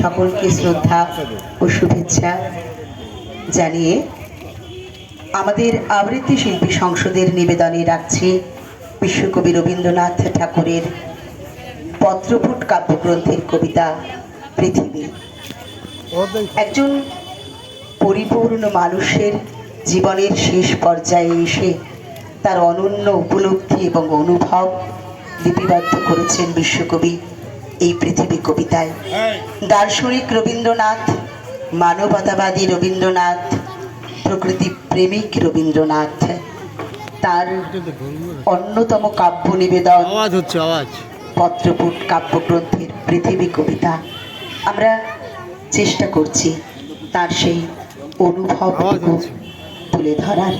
সকলকে শ্রদ্ধা ও শুভেচ্ছা জানিয়ে আমাদের আবৃত্তি শিল্পী সংসদের নিবেদনে রাখছি বিশ্বকবি রবীন্দ্রনাথ ঠাকুরের পত্রপুট কাব্যগ্রন্থের কবিতা পৃথিবী। একজন পরিপূর্ণ মানুষের জীবনের শেষ পর্যায়ে এসে তার অনন্য উপলব্ধি এবং অনুভব লিপিবদ্ধ করেছেন বিশ্বকবি এই পৃথিবী কবিতায়। দার্শনিক রবীন্দ্রনাথ মানবতাবাদী রবীন্দ্রনাথ প্রকৃতি প্রেমিক রবীন্দ্রনাথ তার অন্যতম কাব্য নিবেদন আওয়াজ হচ্ছে আওয়াজ। পত্রপুট কাব্যগ্রন্থের পৃথিবী কবিতা। আমরা চেষ্টা করছি তার সেই অনুভব তুলে ধরার।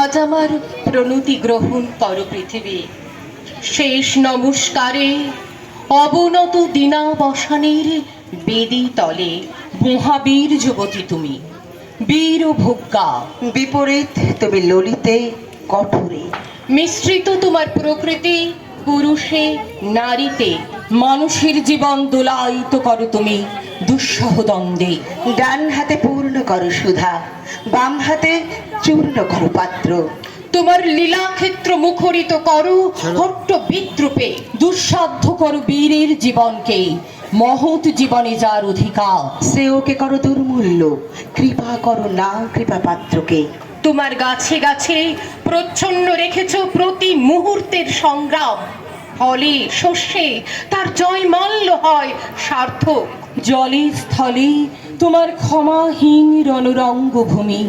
আজ আমার প্রণতি গ্রহণ কর পৃথিবী। শেষ নমস্কারে। অবনত দিনাবসানের বেদি তলে মহাবীর যুবতী তুমি বীর ও ভোগ্যা। বিপরীত তুমি ললিতে কঠোরে। মিশ্রিত তোমার প্রকৃতি পুরুষে নারীতে মানুষের জীবন দোলায়িত করো তুমি দুঃসহ দ্বন্দ্বে। ডান হাতে পূর্ণ করো সুধা বাম হাতে চূর্ণ করো পাত্র। তোমার লীলাক্ষেত্র মুখরিত করো হট্ট বিদ্রুপে দুঃসাধ্য করো বীরের জীবনকে। মহৎ জীবনে যার অধিকার শ্রেয়কে করো দুর্মূল্য কৃপা করো না কৃপা পাত্রকে। তোমার গাছে গাছে প্রচ্ছন্ন রেখেছ প্রতি মুহূর্তের সংগ্রাম। ফলে শস্যে তার জয়মাল্য হয় সার্থক। জলে স্থলে তোমার ক্ষমাহীন রণরঙ্গ ভূমি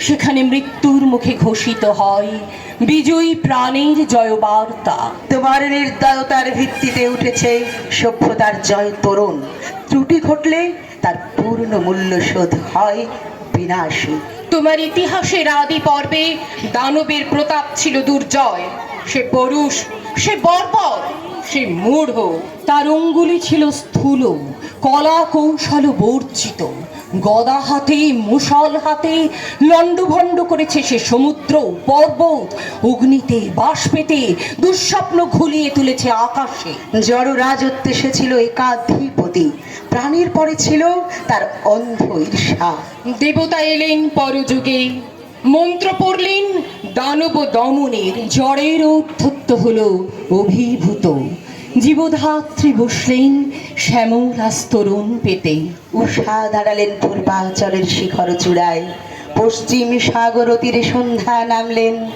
সেখানে মৃত্যুর মুখে ঘোষিত হয়। বিজয়ী প্রাণের জয়বার্তা। তোমার নির্দয়তার ভিত্তিতে উঠেছে সভ্যতার জয় তরুণ। ত্রুটি ঘটলে তার পূর্ণ মূল্য শোধ হয় বিনাশী। তোমার ইতিহাসের আদি পর্বে দানবের প্রতাপ ছিল দুর্জয়। সে পরুষ সে বর্বর সে মূঢ়। তার অঙ্গুলি ছিল স্থূল কলা কৌশল বর্জিত। গদা হাতে মুসল হাতে লণ্ডভণ্ড করেছে সে সমুদ্র পর্বত। অগ্নিতে বাষ্পেতে দুঃস্বপ্ন ঘুলিয়ে তুলেছে আকাশে। জড় রাজত্বে সে ছিল একাধিপতি। প্রাণীর পরে ছিল তার অন্ধ ঈর্ষা। দেবতা এলেন পরযুগে। মন্ত্র পড়লেন দানব দমনের। জ্বরের উদ্ধত্ত হল অভিভূত। জীবধাত্রী বসলেন শ্যামল পেতে। উষা দাঁড়ালেন পূর্বাচলের শিখর চূড়ায়। পশ্চিম সাগর তীরে সন্ধ্যা নামলেন।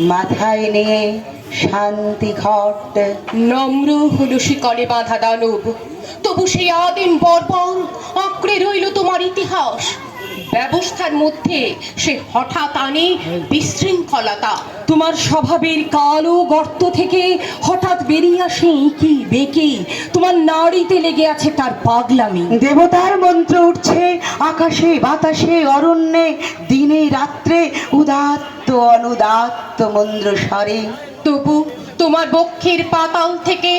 মাথায় নিয়ে শান্তি ঘট। নম্র হলো শিকলে বাঁধা দানব। তবু সেই আদিম বর্বর আঁকড়ে রইল তোমার ইতিহাস। ব্যবস্থার মধ্যে সে হঠাৎ আনে বিশৃঙ্খলতা। তোমার স্বভাবের কালো গর্ত থেকে হঠাৎ বেরিয়ে আসে কি বেঁকে? তোমার নাড়িতে লেগে আছে তার পাগলামি। দেবতার মন্ত্র উঠছে আকাশে বাতাসে অরণ্যে দিনে রাত্রে উদাত্ত অনুদাত্ত মন্দ্র স্বরে। তবু তোমার বক্ষের পাতাল থেকে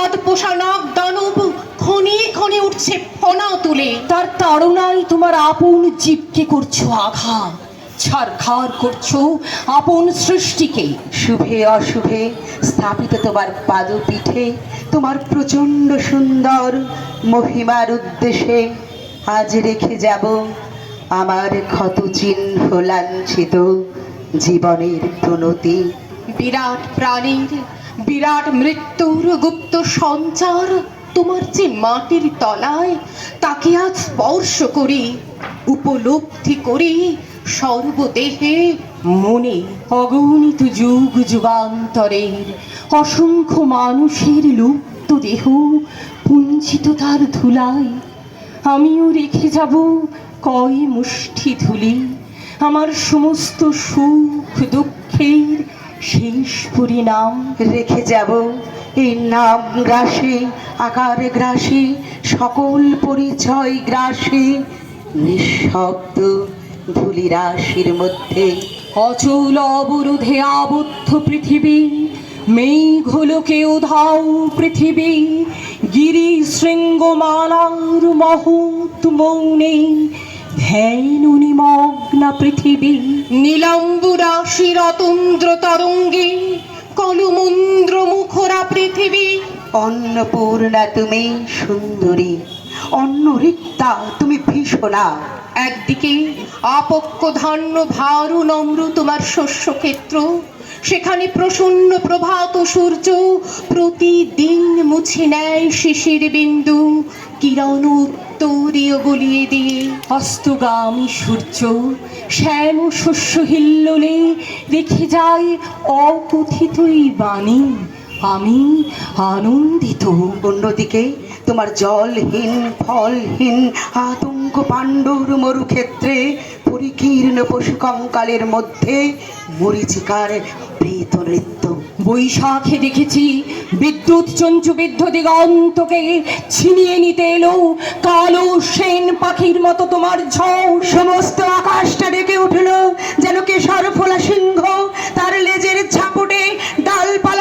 আদ পোষা নাগ দানব ক্ষণে ক্ষণে উঠছে ফনা তুলে। তার তাড়নায় তোমার আপন জীবকে করছ আঘাত। ছাড়খাড় করছ আপন সৃষ্টিকে। শুভে অশুভে স্থাপিত তোমার পাদপীঠে, তোমার প্রচণ্ড সুন্দর মহিমার উদ্দেশ্যে আজ রেখে যাব আমার ক্ষত চিহ্ন লাঞ্ছিত জীবনের প্রণতি। বিরাট প্রাণীর বিরাট মৃত্যুর গুপ্ত সঞ্চার, তোমার যে মাটির তলায়, তাকে আজ স্পর্শ করি, উপলব্ধি করি, সর্বদেহে মনে অগণিত যুগ যুগান্তরের অসংখ্য মানুষের লুপ্ত দেহ পুঞ্জিত তার ধুলায়। আমিও রেখে যাব কয় মুষ্টি ধুলি, আমার সমস্ত সুখ দুঃখের শেষ পরিণাম রেখে যাব। এই নাম গ্রাসী আকার গ্রাসী সকল পরিচয় গ্রাসে নিঃশব্দ ধুলিরাশির মধ্যে। অচল অবরোধে আবদ্ধ পৃথিবী মেঘলোকে উধাও পৃথিবী গিরি শৃঙ্গমালার মহৎ মৌনে ধ্যান নিমগ্না পৃথিবী। নীলাম্বু রাশি রতন্দ্র অন্নপূর্ণা তুমি সুন্দরী। অন্ন রিক্তা তুমি ভীষণা। একদিকে আপক্ষ ধান্য ভারু নম্র তোমার শস্যক্ষেত্র সেখানে প্রসন্ন প্রভাত সূর্য প্রতিদিন মুছে নেয় শিশির বিন্দু কিরণ উত্তরীয় গলিয়ে দিয়ে। অস্তগামী সূর্য শ্যাম শস্য হিল্লোলে রেখে যায় অকথিতই বাণী। আমি আনন্দিত। অন্যদিকে তোমার জলহীন ফলহীন আতঙ্ক পাণ্ডুর মরুক্ষেত্রে পরিকীর্ণ পশু কঙ্কালের মধ্যে মরিচিকার প্রীত নৃত্য। বৈশাখে দেখেছি বিদ্যুৎ চঞ্চুবিদ্ধ দিগন্তকে ছিনিয়ে নিতে এলো কালো সেন পাখির মতো তোমার ঝড়। সমস্ত আকাশটা ডেকে উঠল যেন কেশর ফোলা সিংহ তার লেজের ঝাপটে ডালপালা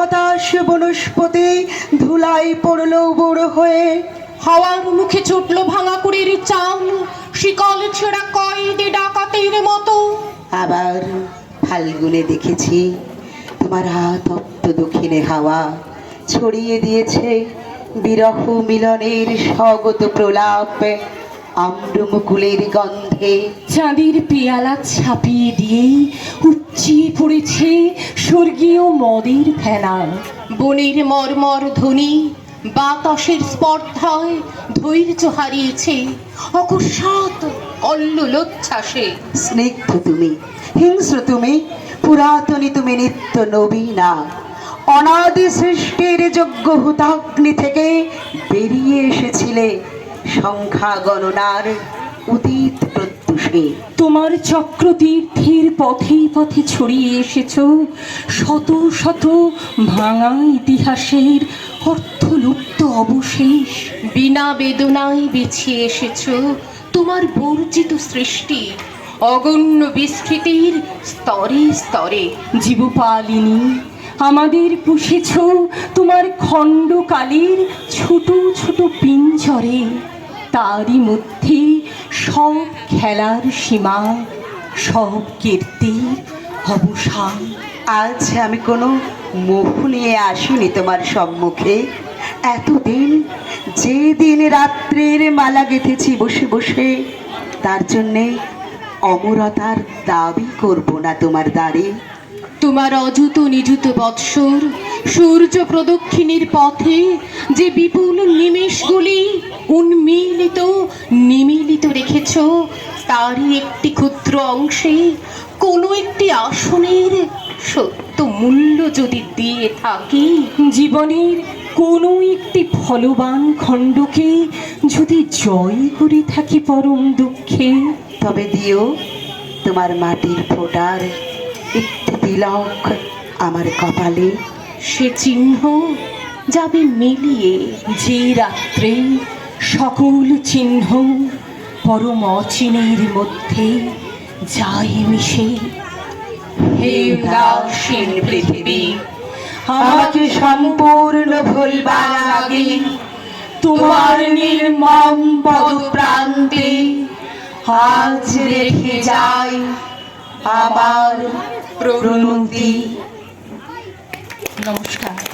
হতাশ বনস্পতি ধুলাই পড়ল বড় হয়ে। হাওয়ার মুখে ছুটল ভাঙা কুড়ির চাল শিকল ছেঁড়া কয়েদি ডাকাতের মতো। আবার ফাল্গুনে দেখেছি তোমার আতপ্ত দক্ষিণে হাওয়া ছড়িয়ে দিয়েছে বিরহ মিলনের স্বগত প্রলাপ আম্রমুকুলের গন্ধে। চাঁদের পেয়ালা ছাপিয়ে দিয়ে উচ্চিয়ে পড়েছে স্বর্গীয় মদের ফেনা বনের মর্মর ধ্বনি বাতাসের স্পর্ধায় ধৈর্য হারিয়েছে অকস্মাৎ কল্লোচ্ছ্বাসে স্নিগ্ধ তুমি হিংস্র তুমি পুরাতনী তুমি নিত্য নবীনা। অনাদি সৃষ্টির যোগ্য হুতাগ্নি থেকে বেরিয়ে এসেছিলে সংখ্যা গণনার অতীত প্রত্যুষে তোমার চক্রতীর্থের পথে পথে ছড়িয়ে এসেছ শত শত ভাঙা ইতিহাসের অর্থলুপ্ত অবশেষ। বিনা বেদনায় বেছিয়ে এসেছ তোমার বর্জিত সৃষ্টি। অগণ্য বিস্তৃতির স্তরে স্তরে। জীবপালিনী আমাদের পুষেছ তোমার খণ্ডকালীর ছোট ছোট পিঞ্জরে। তারই মধ্যে সব খেলার সীমা, সব কীর্তির অবসান আজ আমি কোনো মোহ নিয়ে আসিনি তোমার সম্মুখে। এতদিন যে দিন রাত্রের মালা গেঁথেছি বসে বসে, তার জন্যে অমরতার দাবি করব না তোমার দ্বারে। তোমার অযুত নিযুত বৎসর, সূর্য প্রদক্ষিণীর পথে যে বিপুল নিমেষগুলি উন্মিলিত, নিমিলিত রেখেছ। তারই একটি ক্ষুদ্র অংশে কোনো একটি আসনের সত্য মূল্য যদি দিয়ে থাকি, জীবনের কোনো একটি ফলবান খণ্ডকে যদি জয় করে থাকি পরম দুঃখে, তবে দিও তোমার মাটির ফোটার একটি তিলক আমার কপালে। সে চিহ্ন যাবে মিলিয়ে যে রাত্রে সকল চিহ্ন পরম অচিনের মধ্যে যাই মিশে। হে উদাসীন পৃথিবী আমাকে সম্পূর্ণ ভুলবার আগে তোমার নির্মম পদপ্রান্তে আজ রেখে যাই আমার প্রণতি। নমস্কার।